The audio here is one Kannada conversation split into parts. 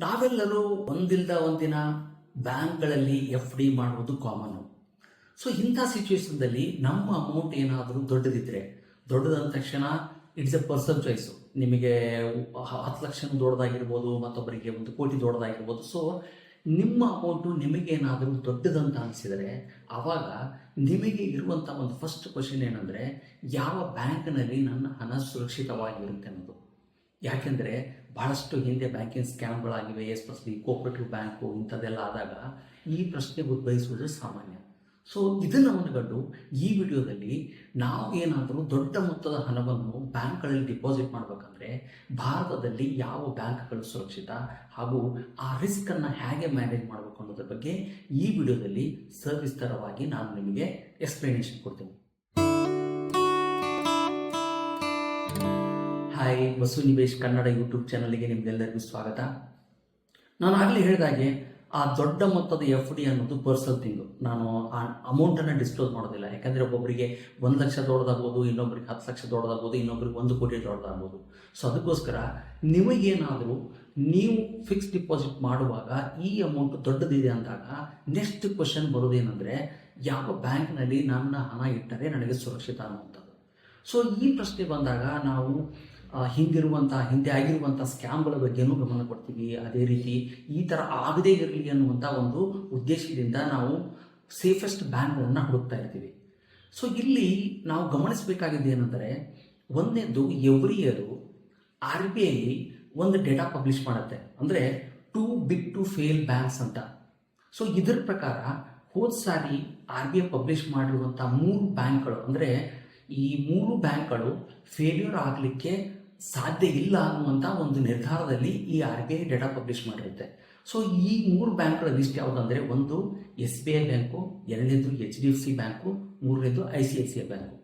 ನಾವೆಲ್ಲರೂ ಒಂದಿಲ್ದ ಒಂದಿನ ಬ್ಯಾಂಕ್ಗಳಲ್ಲಿ ಎಫ್ ಡಿ ಮಾಡುವುದು ಕಾಮನ್ ಸೊ ಇಂಥ ಸಿಚುವೇಶನ್ದಲ್ಲಿ ನಮ್ಮ ಅಮೌಂಟ್ ಏನಾದರೂ ದೊಡ್ಡದಿದ್ರೆ, ದೊಡ್ಡದಂದ ತಕ್ಷಣ ಇಟ್ಸ್ ಎ ಪರ್ಸನ್ ಚಾಯ್ಸು ನಿಮಗೆ ಹತ್ತು ಲಕ್ಷ ದೊಡ್ಡದಾಗಿರ್ಬೋದು, ಮತ್ತೊಬ್ಬರಿಗೆ ಒಂದು ಕೋಟಿ ದೊಡ್ಡದಾಗಿರ್ಬೋದು. ಸೊ ನಿಮ್ಮ ಅಮೌಂಟು ನಿಮಗೇನಾದರೂ ದೊಡ್ಡದಂತ ಅನಿಸಿದರೆ, ಆವಾಗ ನಿಮಗೆ ಇರುವಂಥ ಒಂದು ಫಸ್ಟ್ ಕ್ವಶನ್ ಏನಂದರೆ, ಯಾವ ಬ್ಯಾಂಕ್ನಲ್ಲಿ ನನ್ನ ಹಣ ಸುರಕ್ಷಿತವಾಗಿರುತ್ತೆ ಅನ್ನೋದು. ಯಾಕೆಂದರೆ ಬಹಳಷ್ಟು ಹಿಂದೆ ಬ್ಯಾಂಕಿಂಗ್ ಸ್ಕ್ಯಾಮ್ಗಳಾಗಿವೆ ಎಸ್ಪೆಷಲಿ ಕೋಪರೇಟಿವ್ ಬ್ಯಾಂಕು ಇಂಥದ್ದೆಲ್ಲ ಆದಾಗ ಈ ಪ್ರಶ್ನೆ ಉದ್ಭವಿಸುವುದು ಸಾಮಾನ್ಯ. ಸೊ ಇದನ್ನು ಮನಗಂಡು ಈ ವಿಡಿಯೋದಲ್ಲಿ ನಾವು ಏನಾದರೂ ದೊಡ್ಡ ಮೊತ್ತದ ಹಣವನ್ನು ಬ್ಯಾಂಕ್ಗಳಲ್ಲಿ ಡಿಪಾಸಿಟ್ ಮಾಡಬೇಕಂದ್ರೆ ಭಾರತದಲ್ಲಿ ಯಾವ ಬ್ಯಾಂಕ್ಗಳು ಸುರಕ್ಷಿತ ಹಾಗೂ ಆ ರಿಸ್ಕನ್ನು ಹೇಗೆ ಮ್ಯಾನೇಜ್ ಮಾಡಬೇಕು ಅನ್ನೋದ್ರ ಬಗ್ಗೆ ಈ ವಿಡಿಯೋದಲ್ಲಿ ಸವಿಸ್ತರವಾಗಿ ನಾನು ನಿಮಗೆ ಎಕ್ಸ್ಪ್ಲನೇಷನ್ ಕೊಡ್ತೀನಿ. ಹಾಯ್ ವಸು ನಿವೇಶ್ ಕನ್ನಡ ಯೂಟ್ಯೂಬ್ ಚಾನಲ್ಗೆ ನಿಮಗೆಲ್ಲರಿಗೂ ಸ್ವಾಗತ. ನಾನು ಆಗಲೇ ಹೇಳಿದಾಗೆ ಆ ದೊಡ್ಡ ಮೊತ್ತದ ಎಫ್ ಡಿ ಅನ್ನೋದು ಪರ್ಸನಲ್ ಥಿಂಗು ನಾನು ಆ ಅಮೌಂಟನ್ನು ಡಿಸ್ಕ್ಲೋಸ್ ಮಾಡೋದಿಲ್ಲ. ಯಾಕಂದರೆ ಒಬ್ಬೊಬ್ಬರಿಗೆ ಒಂದು ಲಕ್ಷ ದೊಡ್ಡದಾಗ್ಬೋದು, ಇನ್ನೊಬ್ರಿಗೆ ಹತ್ತು ಲಕ್ಷ ದೊಡ್ಡದಾಗ್ಬೋದು, ಇನ್ನೊಬ್ರಿಗೆ ಒಂದು ಕೋಟಿ ದೊಡ್ಡದಾಗ್ಬೋದು. ಸೊ ಅದಕ್ಕೋಸ್ಕರ ನಿಮಗೇನಾದರೂ ನೀವು ಫಿಕ್ಸ್ ಡಿಪಾಸಿಟ್ ಮಾಡುವಾಗ ಈ ಅಮೌಂಟ್ ದೊಡ್ಡದಿದೆ ಅಂದಾಗ ನೆಕ್ಸ್ಟ್ ಕ್ವಶನ್ ಬರೋದೇನೆಂದರೆ, ಯಾವ ಬ್ಯಾಂಕ್ನಲ್ಲಿ ನನ್ನ ಹಣ ಇಟ್ಟರೆ ನನಗೆ ಸುರಕ್ಷಿತ ಅನ್ನುವಂಥದ್ದು. ಸೊ ಈ ಪ್ರಶ್ನೆ ಬಂದಾಗ ನಾವು ಆ, ಹಿಂದಿರುವಂಥ ಹಿಂದೆ ಆಗಿರುವಂಥ ಸ್ಕ್ಯಾಮ್ಗಳ ಬಗ್ಗೆನೂ ಗಮನ ಕೊಡ್ತೀವಿ. ಅದೇ ರೀತಿ ಈ ಥರ ಆಗದೇ ಇರಲಿ ಅನ್ನುವಂಥ ಒಂದು ಉದ್ದೇಶದಿಂದ ನಾವು ಸೇಫೆಸ್ಟ್ ಬ್ಯಾಂಕ್ಗಳನ್ನು ಹುಡುಕ್ತಾ ಇರ್ತೀವಿ. ಸೊ ಇಲ್ಲಿ ನಾವು ಗಮನಿಸಬೇಕಾಗಿದ್ದು ಏನಂದರೆ ಒಂದನೇದು every year R B I ಒಂದು ಡೇಟಾ ಪಬ್ಲಿಷ್ ಮಾಡುತ್ತೆ. ಅಂದರೆ too big to fail banks ಅಂತ. ಸೊ ಇದರ ಪ್ರಕಾರ ಹೋದ ಸಾರಿ ಆರ್ ಬಿ ಐ ಪಬ್ಲಿಷ್ ಮಾಡಿರುವಂಥ ಮೂರು ಬ್ಯಾಂಕ್ಗಳು ಅಂದರೆ ಈ ಮೂರು ಬ್ಯಾಂಕ್ಗಳು ಫೇಲ್ಯೂರ್ ಆಗಲಿಕ್ಕೆ ಸಾಧ್ಯ ಇಲ್ಲ ಅನ್ನುವಂಥ ಒಂದು ನಿರ್ಧಾರದಲ್ಲಿ ಈ R B I data publish ಮಾಡಿರುತ್ತೆ. So, ಈ ಮೂರು ಬ್ಯಾಂಕ್ಗಳ ಲಿಸ್ಟ್ ಯಾವುದಂದರೆ ಒಂದು ಎಸ್ ಬಿ ಐ ಬ್ಯಾಂಕು, ಎರಡನೇದು H D F C bank, ಮೂರನೇದು I C I C I bank.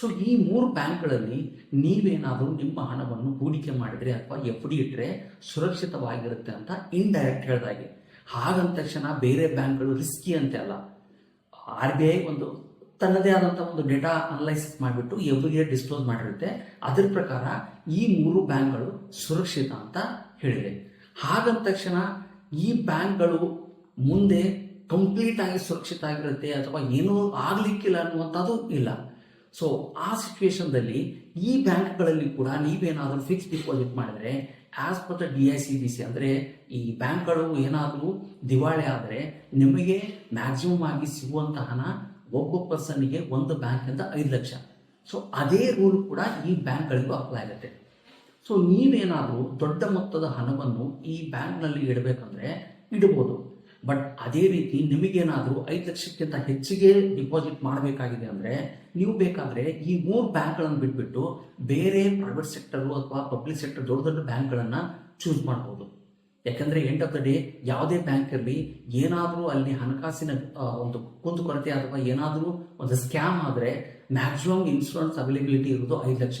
So, ಈ ಮೂರು ಬ್ಯಾಂಕ್ಗಳಲ್ಲಿ ನೀವೇನಾದರೂ ನಿಮ್ಮ ಹಣವನ್ನು ಹೂಡಿಕೆ ಮಾಡಿದರೆ ಅಥವಾ ಎಫ್ ಡಿ ಇಟ್ಟರೆ ಸುರಕ್ಷಿತವಾಗಿರುತ್ತೆ ಅಂತ ಇಂಡೈರೆಕ್ಟ್ ಹೇಳಿದಾಗೆ. ಹಾಗಂದ ತಕ್ಷಣ ಬೇರೆ ಬ್ಯಾಂಕ್ಗಳು ರಿಸ್ಕಿ ಅಂತೆ ಅಲ್ಲ. ಆರ್ ಬಿ ಐ ಒಂದು ತನ್ನದೇ ಆದಂಥ ಒಂದು ಡೇಟಾ ಅನಲೈಸಿಸ್ ಮಾಡಿಬಿಟ್ಟು ಎವ್ರಿ ಇಯರ್ ಡಿಸ್ಕ್ಲೋಸ್ ಮಾಡಿರುತ್ತೆ. ಅದರ ಪ್ರಕಾರ ಈ ಮೂರು ಬ್ಯಾಂಕ್ಗಳು ಸುರಕ್ಷಿತ ಅಂತ ಹೇಳಿದೆ. ಹಾಗಂದ ತಕ್ಷಣ ಈ ಬ್ಯಾಂಕ್ಗಳು ಮುಂದೆ ಕಂಪ್ಲೀಟ್ ಆಗಿ ಸುರಕ್ಷಿತ ಆಗಿರುತ್ತೆ ಅಥವಾ ಏನೂ ಆಗಲಿಕ್ಕಿಲ್ಲ ಅನ್ನುವಂಥದ್ದು ಇಲ್ಲ. ಸೊ ಆ ಸಿಚುವೇಶನ್ದಲ್ಲಿ ಈ ಬ್ಯಾಂಕ್ಗಳಲ್ಲಿ ಕೂಡ ನೀವೇನಾದರೂ ಫಿಕ್ಸ್ ಡಿಪಾಸಿಟ್ ಮಾಡಿದರೆ as per the D I C B C ಅಂದರೆ ಈ ಬ್ಯಾಂಕ್ಗಳು ಏನಾದರೂ ದಿವಾಳಿ ಆದರೆ ನಿಮಗೆ ಮ್ಯಾಕ್ಸಿಮಮ್ ಆಗಿ ಸಿಗುವಂಥ ಹಣ ಒಬ್ಬ ಪರ್ಸನ್ಗೆ ಒಂದು ಬ್ಯಾಂಕಿಂದ ಐದು ಲಕ್ಷ. ಸೊ ಅದೇ ರೂಲ್ ಕೂಡ ಈ ಬ್ಯಾಂಕ್ಗಳಿಗೂ ಅಪ್ಲೈ ಆಗುತ್ತೆ. ಸೊ ನೀವೇನಾದರೂ ದೊಡ್ಡ ಮೊತ್ತದ ಹಣವನ್ನು ಈ ಬ್ಯಾಂಕ್ನಲ್ಲಿ ಇಡಬೇಕಂದ್ರೆ ಇಡ್ಬೋದು. ಬಟ್ ಅದೇ ರೀತಿ ನಿಮಗೇನಾದರೂ ಐದು ಲಕ್ಷಕ್ಕಿಂತ ಹೆಚ್ಚಿಗೆ ಡಿಪಾಸಿಟ್ ಮಾಡಬೇಕಾಗಿದೆ ಅಂದರೆ ನೀವು ಬೇಕಾದರೆ ಈ ಮೂರು ಬ್ಯಾಂಕ್ಗಳನ್ನು ಬಿಟ್ಬಿಟ್ಟು ಬೇರೆ ಪ್ರೈವೇಟ್ ಸೆಕ್ಟರು ಅಥವಾ ಪಬ್ಲಿಕ್ ಸೆಕ್ಟರ್ ದೊಡ್ಡ ದೊಡ್ಡ ಬ್ಯಾಂಕ್ಗಳನ್ನು ಚೂಸ್ ಮಾಡ್ಬೋದು. ಯಾಕಂದರೆ ಎಂಡ್ ಆಫ್ ದ ಡೇ ಯಾವುದೇ ಬ್ಯಾಂಕ್ ಇರಲಿ ಏನಾದರೂ ಅಲ್ಲಿ ಹಣಕಾಸಿನ ಒಂದು ಒಂದು ಕುಂದುಕೊರತೆ ಅಥವಾ ಏನಾದರೂ ಒಂದು ಸ್ಕ್ಯಾಮ್ ಆದರೆ ಮ್ಯಾಕ್ಸಿಮಮ್ ಇನ್ಶೂರೆನ್ಸ್ ಅವೈಲೇಬಿಲಿಟಿ ಇರೋದು ಐದು ಲಕ್ಷ.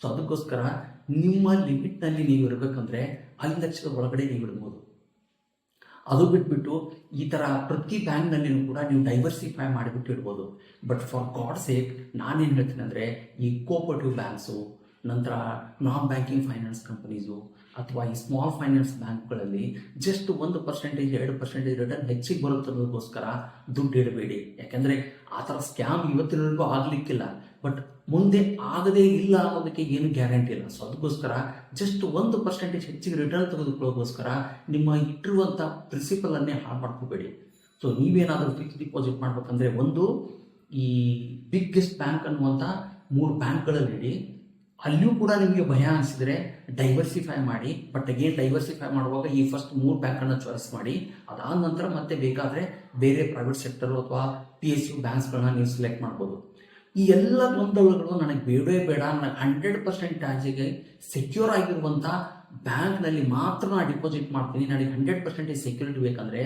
ಸೊ ಅದಕ್ಕೋಸ್ಕರ ನಿಮ್ಮ ಲಿಮಿಟ್ನಲ್ಲಿ ನೀವು ಇರಬೇಕಂದ್ರೆ ಐದು ಲಕ್ಷದ ಒಳಗಡೆ ನೀವು ಇಡ್ಬೋದು. ಅದು ಬಿಟ್ಬಿಟ್ಟು ಈ ಥರ ಪ್ರತಿ ಬ್ಯಾಂಕ್ನಲ್ಲಿ ಕೂಡ ನೀವು ಡೈವರ್ಸಿಫೈ ಮಾಡಿಬಿಟ್ಟು ಇಡ್ಬೋದು. ಬಟ್ ಫಾರ್ ಗಾಡ್ ಸೇಕ್ ನಾನೇನು ಹೇಳ್ತೀನಿ ಅಂದರೆ ಈ ಕೋಪರೇಟಿವ್ ಬ್ಯಾಂಕ್ಸು ನಂತರ ನಾನ್ ಬ್ಯಾಂಕಿಂಗ್ ಫೈನಾನ್ಸ್ ಕಂಪನೀಸು ಅಥವಾ ಈ ಸ್ಮಾಲ್ ಫೈನಾನ್ಸ್ ಬ್ಯಾಂಕ್ಗಳಲ್ಲಿ ಜಸ್ಟ್ ಒಂದು ಪರ್ಸೆಂಟೇಜ್ ಎರಡು ಪರ್ಸೆಂಟೇಜ್ ರಿಟರ್ನ್ ಹೆಚ್ಚಿಗೆ ಬರುತ್ತೆ ಅನ್ನೋದಕ್ಕೋಸ್ಕರ ದುಡ್ಡು ಇಡಬೇಡಿ. ಯಾಕೆಂದರೆ ಆ ಥರ ಸ್ಕ್ಯಾಮ್ ಇವತ್ತಿನವರೆಗೂ ಆಗಲಿಕ್ಕಿಲ್ಲ. ಬಟ್ ಮುಂದೆ ಆಗದೇ ಇಲ್ಲ ಅನ್ನೋದಕ್ಕೆ ಏನು ಗ್ಯಾರಂಟಿ ಇಲ್ಲ. ಸೊ ಅದಕ್ಕೋಸ್ಕರ ಜಸ್ಟ್ ಒಂದು ಪರ್ಸೆಂಟೇಜ್ ಹೆಚ್ಚಿಗೆ ರಿಟರ್ನ್ ತೆಗೆದುಕೊಳ್ಳೋಕ್ಕೋಸ್ಕರ ನಿಮ್ಮ ಇಟ್ಟಿರುವಂಥ ಪ್ರಿನ್ಸಿಪಲನ್ನೇ ಹಾಳು ಮಾಡ್ಕೋಬೇಡಿ. ಸೊ ನೀವೇನಾದರೂ ಫಿಕ್ಸ್ ಡಿಪಾಸಿಟ್ ಮಾಡಬೇಕಂದ್ರೆ ಒಂದು ಈ ಬಿಗ್ಗೆಸ್ಟ್ ಬ್ಯಾಂಕ್ ಅನ್ನುವಂಥ ಮೂರು ಬ್ಯಾಂಕ್ಗಳಲ್ಲಿ ಇಡಿ ಅಲ್ಲಿಯೂ ಕೂಡ ನಿಮಗೆ ಭಯ ಅನಿಸಿದರೆ ಡೈವರ್ಸಿಫೈ ಮಾಡಿ ಬಟ್ ಅಗೇನ್ ಡೈವರ್ಸಿಫೈ ಮಾಡುವಾಗ ಈ ಫಸ್ಟ್ ಮೂರು ಬ್ಯಾಂಕನ್ನು ಚಾಯ್ಸ್ ಮಾಡಿ, ಅದಾದ ನಂತರ ಮತ್ತೆ ಬೇಕಾದರೆ ಬೇರೆ ಪ್ರೈವೇಟ್ ಸೆಕ್ಟರ್ ಅಥವಾ ಪಿ ಎಸ್ ಯು ಬ್ಯಾಂಕ್ಸ್ಗಳನ್ನ ನೀವು ಸೆಲೆಕ್ಟ್ ಮಾಡ್ಬೋದು. ಈ ಎಲ್ಲ ಗೊಂದಲಗಳು ನನಗೆ ಬೇಡವೇ ಬೇಡ. ನನಗೆ ಹಂಡ್ರೆಡ್ ಪರ್ಸೆಂಟ್ ಆಚೆಗೆ ಸೆಕ್ಯೂರ್ ಆಗಿರುವಂಥ ಬ್ಯಾಂಕ್ನಲ್ಲಿ ಮಾತ್ರ ನಾನು ಡಿಪಾಸಿಟ್ ಮಾಡ್ತೀನಿ. ನನಗೆ ಹಂಡ್ರೆಡ್ ಪರ್ಸೆಂಟೇಜ್ ಸೆಕ್ಯೂರಿಟಿ ಬೇಕಂದರೆ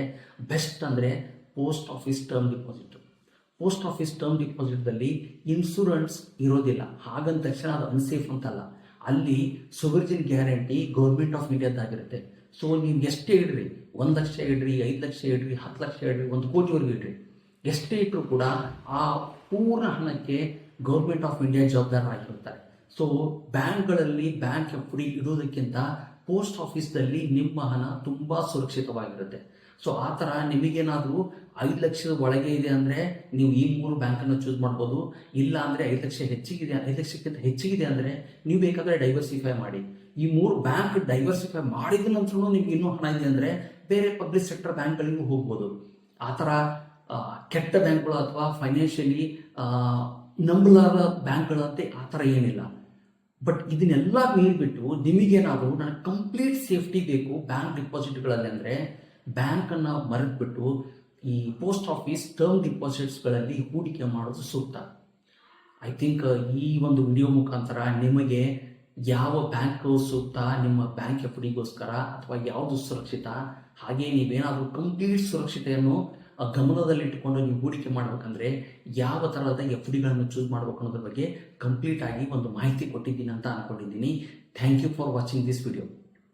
ಬೆಸ್ಟ್ ಅಂದರೆ post office term deposit post office term ಡಿಪಾಸಿಟ್ದಲ್ಲಿ insurance ಇರೋದಿಲ್ಲ. ಹಾಗಂತ ತಕ್ಷಣ ಅದು ಅನ್ಸೇಫ್ ಅಂತಲ್ಲ. ಅಲ್ಲಿ ಸುವರ್ಜಿನ್ ಗ್ಯಾರಂಟಿ ಗೌರ್ಮೆಂಟ್ ಆಫ್ ಇಂಡಿಯಾದಾಗಿರುತ್ತೆ ಸೊ ನೀವು ಎಷ್ಟೇ ಇಡ್ರಿ, ಒಂದು ಲಕ್ಷ ಇಡ್ರಿ, ಐದು ಲಕ್ಷ ಇಡ್ರಿ, ಹತ್ತು ಲಕ್ಷ ಇಡ್ರಿ, ಒಂದು ಕೋಟಿವರೆಗೂ ಇಡ್ರಿ. ಎಷ್ಟೇ ಇಟ್ಟರು ಕೂಡ ಆ ಪೂರ್ಣ ಹಣಕ್ಕೆ ಗೌರ್ಮೆಂಟ್ ಆಫ್ ಇಂಡಿಯಾ ಜವಾಬ್ದಾರರಾಗಿರುತ್ತಾರೆ. ಸೊ, ಬ್ಯಾಂಕ್ಗಳಲ್ಲಿ ಬ್ಯಾಂಕ್ ಎಫ್ ಡಿ ಇಡೋದಕ್ಕಿಂತ ಪೋಸ್ಟ್ ಆಫೀಸ್ದಲ್ಲಿ ನಿಮ್ಮ ಹಣ ತುಂಬಾ ಸುರಕ್ಷಿತವಾಗಿರುತ್ತೆ. ಸೊ ಆ ಥರ ನಿಮಗೇನಾದರೂ ಐದು ಲಕ್ಷದ ಒಳಗೆ ಇದೆ ಅಂದರೆ ನೀವು ಈ ಮೂರು ಬ್ಯಾಂಕನ್ನು ಚೂಸ್ ಮಾಡ್ಬೋದು. ಇಲ್ಲ ಅಂದರೆ ಐದು ಲಕ್ಷ ಹೆಚ್ಚಿಗಿದೆ, ಐದು ಲಕ್ಷಕ್ಕಿಂತ ಹೆಚ್ಚಿಗಿದೆ ಅಂದರೆ ನೀವು ಬೇಕಾದರೆ ಡೈವರ್ಸಿಫೈ ಮಾಡಿ. ಈ ಮೂರು ಬ್ಯಾಂಕ್ ಡೈವರ್ಸಿಫೈ ಮಾಡಿದ ನಂತರ ನಿಮ್ಗೆ ಇನ್ನೂ ಹಣ ಇದೆ ಅಂದರೆ ಬೇರೆ ಪಬ್ಲಿಕ್ ಸೆಕ್ಟರ್ ಬ್ಯಾಂಕ್ಗಳಿಗೂ ಹೋಗ್ಬೋದು. ಆ ಥರ ಕೆಟ್ಟ ಬ್ಯಾಂಕ್ಗಳು ಅಥವಾ ಫೈನಾನ್ಷಿಯಲಿ ನಂಬಲಾದ ಬ್ಯಾಂಕ್ಗಳಂತೆ ಆ ಥರ ಏನಿಲ್ಲ. ಬಟ್ ಇದನ್ನೆಲ್ಲ ಮೀರಿಬಿಟ್ಟು ನಿಮಗೇನಾದರೂ ನನಗೆ ಕಂಪ್ಲೀಟ್ ಸೇಫ್ಟಿ ಬೇಕು ಬ್ಯಾಂಕ್ ಡಿಪಾಸಿಟ್ಗಳಲ್ಲಿ ಅಂದರೆ ಬ್ಯಾಂಕನ್ನು ಮರೆತುಬಿಟ್ಟು ಈ ಪೋಸ್ಟ್ ಆಫೀಸ್ ಟರ್ಮ್ ಡಿಪಾಸಿಟ್ಸ್ಗಳಲ್ಲಿ ಹೂಡಿಕೆ ಮಾಡೋದು ಸೂಕ್ತ. ಐ ಥಿಂಕ್ ಈ ಒಂದು ವಿಡಿಯೋ ಮುಖಾಂತರ ನಿಮಗೆ ಯಾವ ಬ್ಯಾಂಕ್ ಸೂಕ್ತ, ನಿಮ್ಮ ಬ್ಯಾಂಕ್ ಎಫ್ ಡಿಗೋಸ್ಕರ ಅಥವಾ ಯಾವುದು ಸುರಕ್ಷಿತ, ಹಾಗೆ ನೀವೇನಾದರೂ ಕಂಪ್ಲೀಟ್ ಸುರಕ್ಷತೆಯನ್ನು ಗಮನದಲ್ಲಿಟ್ಟುಕೊಂಡು ನೀವು ಹೂಡಿಕೆ ಮಾಡಬೇಕಂದ್ರೆ ಯಾವ ಥರದ ಎಫ್ ಡಿಗಳನ್ನು ಚೂಸ್ ಮಾಡಬೇಕು ಅನ್ನೋದ್ರ ಬಗ್ಗೆ ಕಂಪ್ಲೀಟ್ ಆಗಿ ಒಂದು ಮಾಹಿತಿ ಕೊಟ್ಟಿದ್ದೀನಿ ಅಂತ ಅನ್ಕೊಂಡಿದ್ದೀನಿ. Thank you for watching this video